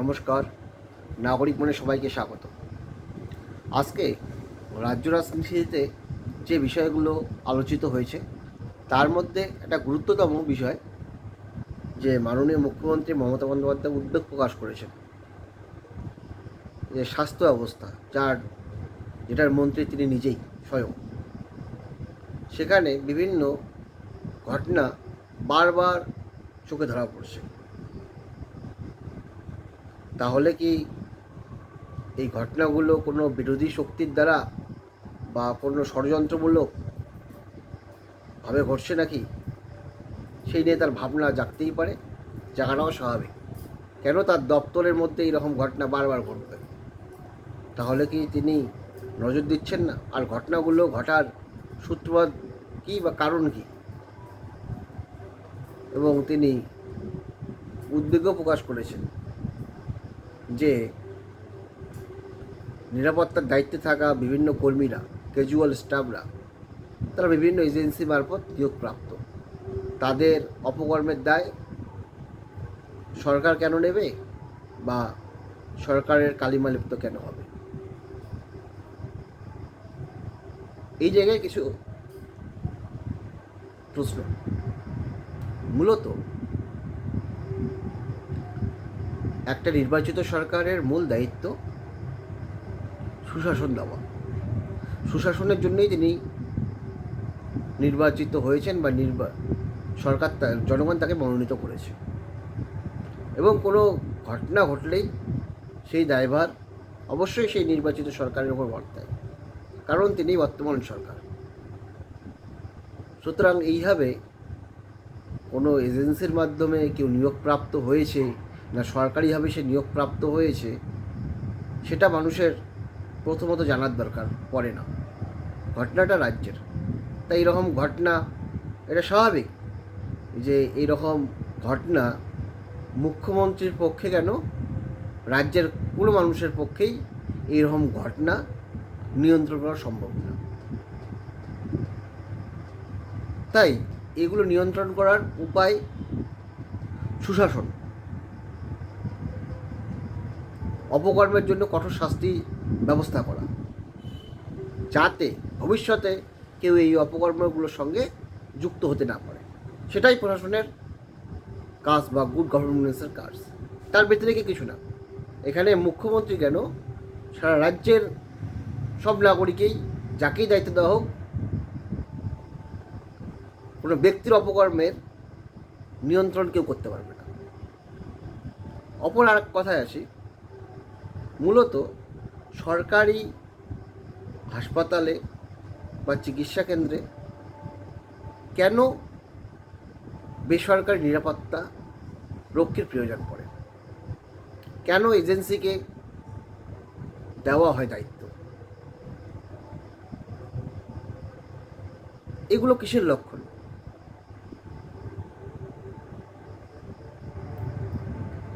নমস্কার। নাগরিক মনে সবাইকে স্বাগত। আজকে রাজ্য রাজনীতিতে যে বিষয়গুলো আলোচিত হয়েছে, তার মধ্যে একটা গুরুত্বতম বিষয় যে মাননীয় মুখ্যমন্ত্রী মমতা বন্দ্যোপাধ্যায় উদ্বেগ প্রকাশ করেছেন। যে স্বাস্থ্য ব্যবস্থা যার, যেটার মন্ত্রী তিনি নিজেই স্বয়ং। সেখানে বিভিন্ন ঘটনা বারবার চোখে ধরা পড়ছে। তাহলে কি এই ঘটনাগুলো কোনো বিরোধী শক্তির দ্বারা বা কোনো ষড়যন্ত্রমূলক ভাবে ঘটছে নাকি? সেই নিয়ে তার ভাবনা জাগতেই পারে জাগাটাও স্বাভাবিক। কেন তার দপ্তরের মধ্যে এইরকম ঘটনা বারবার ঘটবে? তাহলে কি তিনি নজর দিচ্ছেন না? আর ঘটনাগুলো ঘটার সূত্রপাত কী বা কারণ কী? এবং তিনি উদ্বেগও প্রকাশ করেছেন। যে নিরাপত্তার দায়িত্বে থাকা বিভিন্ন কর্মীরা ক্যাজুয়াল স্টাফরা তারা বিভিন্ন এজেন্সি মারফত নিয়োগপ্রাপ্ত। তাদের অপকর্মের দায় সরকার কেন নেবে বা সরকারের কালিমালিপ্ত কেন হবে? এই জায়গায় কিছু প্রশ্ন। মূলত একটা নির্বাচিত সরকারের মূল দায়িত্ব সুশাসন দেওয়া। সুশাসনের জন্যই তিনি নির্বাচিত হয়েছেন বা নির্বা, সরকার জনগণ তাকে মনোনীত করেছে। এবং কোনো ঘটনা ঘটলেই সেই দায়ভার অবশ্যই সেই নির্বাচিত সরকারের উপর বর্তায়। কারণ তিনি বর্তমান সরকার। সুতরাং এইভাবে কোনো এজেন্সির মাধ্যমে কেউ নিয়োগপ্রাপ্ত হয়েছে না সরকারিভাবে সে নিয়োগপ্রাপ্ত হয়েছে, সেটা মানুষের প্রথমত জানার দরকার পড়ে না। ঘটনাটা রাজ্যের। তাই এরকম ঘটনা, এটা স্বাভাবিক যে এইরকম ঘটনা মুখ্যমন্ত্রীর পক্ষে কেন, রাজ্যের কোনো মানুষের পক্ষেই এইরকম ঘটনা নিয়ন্ত্রণ করা সম্ভব না। তাই এগুলো নিয়ন্ত্রণ করার উপায় সুশাসন। অপকর্মের জন্য কঠোর শাস্তি ব্যবস্থা করা। যাতে ভবিষ্যতে কেউ এই অপকর্মগুলোর সঙ্গে যুক্ত হতে না পারে। সেটাই প্রশাসনের কাজ বা গুড গভর্নেন্সের কাজ। তার ব্যতিরেকে কিছু না। এখানে মুখ্যমন্ত্রী কেন? সারা রাজ্যের সব নাগরিকেই যাকেই দায়িত্ব দেওয়া হোক, কোনো ব্যক্তির অপকর্মের নিয়ন্ত্রণ কেউ করতে পারবে না। অপর আর কথায় আসি মূলত সরকারি হাসপাতালে বা চিকিৎসা কেন্দ্রে কেন বেসরকারি নিরাপত্তা রক্ষীর প্রয়োজন পড়ে? কেন এজেন্সিকে দেওয়া হয় দায়িত্ব? এগুলো কিসের লক্ষণ?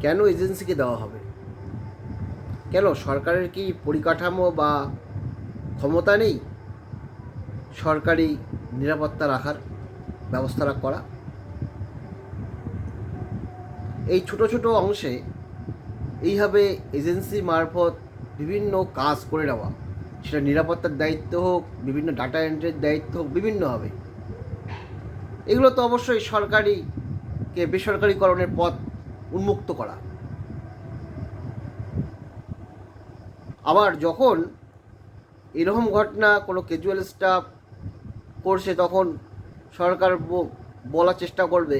কেন এজেন্সিকে দেওয়া হবে? কেন? সরকারের কি পরিকাঠামো বা ক্ষমতা নেই? সরকারি নিরাপত্তা রাখার ব্যবস্থা করা? এই ছোট ছোট অংশে এইভাবে এজেন্সি মারফত বিভিন্ন কাজ করে নেওয়া, সেটা নিরাপত্তার দায়িত্ব হোক, বিভিন্ন ডাটা এন্ট্রির দায়িত্ব হোক, বিভিন্ন হবে। এগুলো তো অবশ্যই সরকারিকে বেসরকারিকরণের পথ উন্মুক্ত করা। আবার যখন এরকম ঘটনা, কোনো ক্যাজুয়াল স্টাফ করছে, তখন সরকার বলার চেষ্টা করবে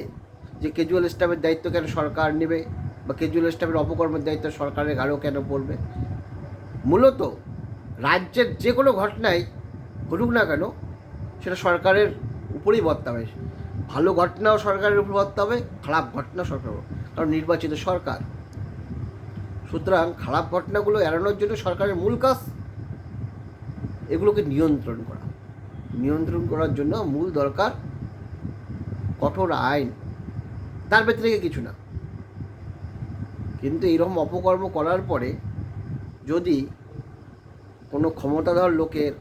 যে ক্যাজুয়াল স্টাফের দায়িত্ব কেন সরকার নেবে বা ক্যাজুয়াল স্টাফের অপকর্মের দায়িত্ব সরকারের ঘাড়েও কেন পড়বে? মূলত রাজ্যের যে কোনো ঘটনাই ঘটুক না কেন, সেটা সরকারের উপরেই বর্তাবে। ভালো ঘটনাও সরকারের উপর বর্তাবে, খারাপ ঘটনা সরকার কারণ নির্বাচিত সরকার সুতরাং খারাপ ঘটনাগুলো এড়ানোর জন্য সরকারের মূল কাজ এগুলোকে নিয়ন্ত্রণ করা। নিয়ন্ত্রণ করার জন্য মূল দরকার কঠোর আইন। তার ব্যতিরেকে কিছু না। কিন্তু এইরকম অপকর্ম করার পরে যদি কোনো ক্ষমতাধর লোকের,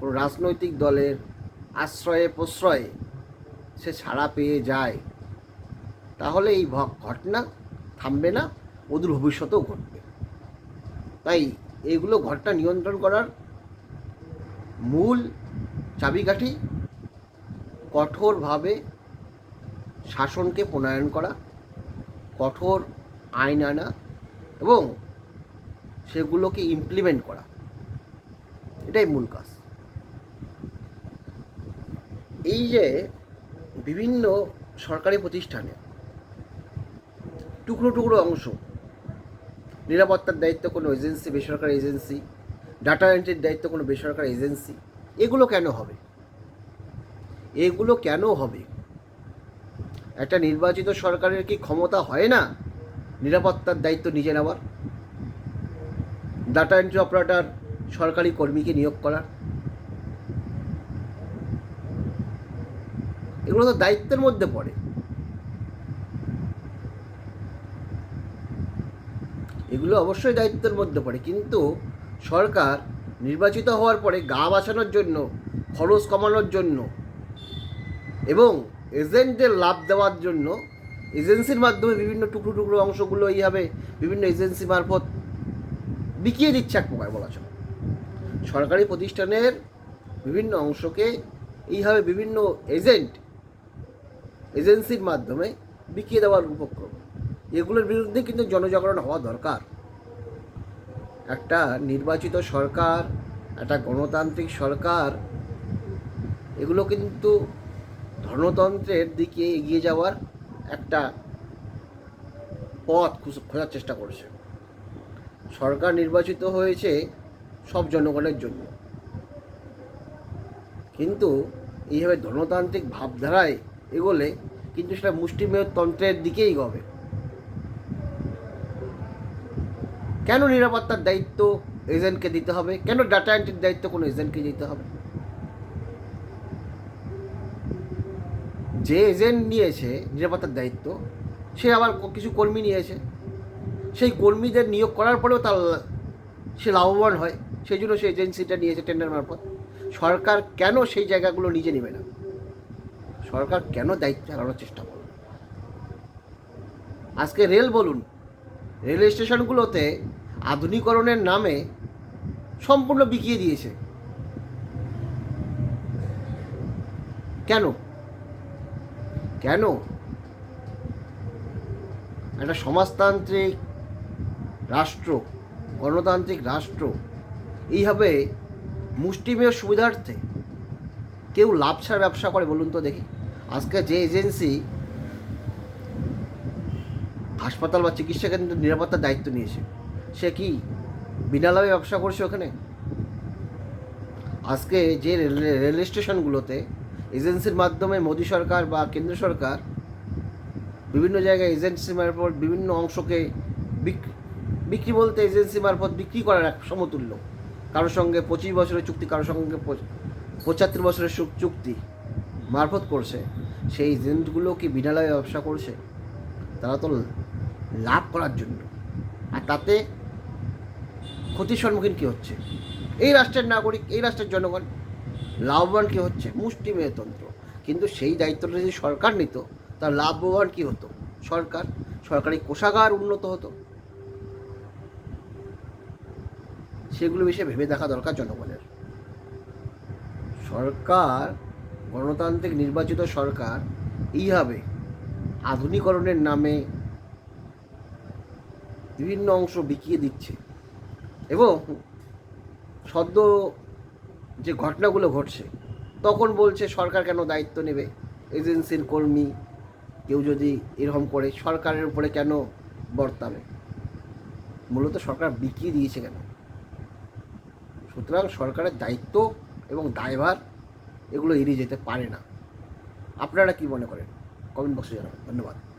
কোনো রাজনৈতিক দলের আশ্রয়ে প্রশ্রয়ে সে ছাড়া পেয়ে যায়, তাহলে এই ঘটনা থামবে না। অদূর ভবিষ্যতেও ঘটবে। তাই এইগুলো ঘটনা নিয়ন্ত্রণ করার মূল চাবিকাঠি কঠোরভাবে শাসনকে প্রণয়ন করা, কঠোর আইন আনা এবং সেগুলোকে ইমপ্লিমেন্ট করা। এটাই মূল কাজ। এই যে বিভিন্ন সরকারি প্রতিষ্ঠানে টুকরো টুকরো অংশ নিরাপত্তার দায়িত্ব কোনো এজেন্সি, বেসরকারি এজেন্সি ডাটা এন্ট্রির দায়িত্ব কোনো বেসরকারি এজেন্সি, এগুলো কেন হবে? এগুলো কেন হবে? একটা নির্বাচিত সরকারের কি ক্ষমতা হয় না নিরাপত্তার দায়িত্ব নিজে নেওয়ার? ডাটা এন্ট্রি অপারেটর সরকারি কর্মীকে নিয়োগ করার? এগুলো তো দায়িত্বের মধ্যে পড়ে। এগুলো অবশ্যই দায়িত্বের মধ্যে পড়ে। কিন্তু সরকার নির্বাচিত হওয়ার পরে গা বাঁচানোর জন্য, খরচ কমানোর জন্য এবং এজেন্টদের লাভ দেওয়ার জন্য এজেন্সির মাধ্যমে বিভিন্ন টুকরো টুকরো অংশগুলো এইভাবে বিভিন্ন এজেন্সি মারফত বিকিয়ে দিচ্ছে এক প্রকার বলা চলে। সরকারি প্রতিষ্ঠানের বিভিন্ন অংশকে এইভাবে বিভিন্ন এজেন্ট এজেন্সির মাধ্যমে বিকিয়ে দেওয়ার উপক্রম। এগুলোর বিরুদ্ধে কিন্তু জনজাগরণ হওয়া দরকার। একটা নির্বাচিত সরকার, একটা গণতান্ত্রিক সরকার, এগুলো কিন্তু ধর্মতন্ত্রের দিকে এগিয়ে যাওয়ার একটা পথ খুঁজ- খোঁজার চেষ্টা করছে। সরকার নির্বাচিত হয়েছে সব জনগণের জন্য। কিন্তু এইভাবে ধর্মতান্ত্রিক ভাবধারায় এগোলে কিন্তু সেটা মুষ্টিমেয় তন্ত্রের দিকেই গবে। কেন নিরাপত্তার দায়িত্ব এজেন্টকে দিতে হবে? কেন ডাটা এন্ট্রির দায়িত্ব কোনো এজেন্টকে দিতে হবে? যে এজেন্ট নিয়েছে নিরাপত্তার দায়িত্ব, সে আবার কিছু কর্মী নিয়েছে। সেই কর্মীদের নিয়োগ করার পরেও তার সে লাভবান হয়। সেই জন্য সে এজেন্সিটা নিয়েছে টেন্ডার মারফত। সরকার কেন সেই জায়গাগুলো নিজে নেবে না? সরকার কেন দায়িত্ব চালানোর চেষ্টা করবে? আজকে রেল বলুন, রেল স্টেশনগুলোতে আধুনিকরণের নামে সম্পূর্ণ বিকিয়ে দিয়েছে। কেন? কেন? একটা সমাজতান্ত্রিক রাষ্ট্র, গণতান্ত্রিক রাষ্ট্র, এইভাবে মুষ্টিমেয় সুবিধার্থে কেউ লাভ ছাড়া ব্যবসা করে বলুন তো দেখি। আজকে যে এজেন্সি হাসপাতাল বা চিকিৎসা কেন্দ্রের নিরাপত্তার দায়িত্ব নিয়েছে সে কি? বিনা লাভে ব্যবসা করছে ওখানে? আজকে যে রেল- স্টেশনগুলোতে এজেন্সির মাধ্যমে মোদী সরকার বা কেন্দ্র সরকার বিভিন্ন জায়গায় এজেন্সি মারফত বিভিন্ন অংশকে বিক- বিক্রি বলতে এজেন্সি মারফত বিক্রি করার এক সমতুল্য। কারোর সঙ্গে পঁচিশ বছরের চুক্তি, কারোর সঙ্গে পঁচাত্তর বছরের চুক্তি মারফত করছে। সেই এজেন্টগুলো কি বিনা লাভে ব্যবসা করছে? তারা তো লাভ করার জন্য। আর তাতে ক্ষতির সম্মুখীন কী হচ্ছে? এই রাষ্ট্রের নাগরিক, এই রাষ্ট্রের জনগণ লাভবান কী হচ্ছে? মুষ্টিমেয়তন্ত্র কিন্তু সেই দায়িত্বটা যদি সরকার নিত তার লাভবান কী হতো? সরকার, সরকারি কোষাগার উন্নত হতো? সেগুলো বিষয়ে ভেবে দেখা দরকার জনগণের। সরকার, গণতান্ত্রিক নির্বাচিত সরকার, এইভাবে আধুনিকরণের নামে বিভিন্ন অংশ বিকিয়ে দিচ্ছে। এবং সদ্য যে ঘটনাগুলো ঘটছে, তখন বলছে সরকার কেন দায়িত্ব নেবে? এজেন্সির কর্মী কেউ যদি এরকম করে, সরকারের উপরে কেন বর্তাবে? মূলত সরকার বিকিয়ে দিয়েছে কেন? সুতরাং সরকারের দায়িত্ব এবং দায়ভার এগুলো এড়িয়ে যেতে পারে না। আপনারা কি মনে করেন? কমেন্ট বক্সে জানাবেন। ধন্যবাদ।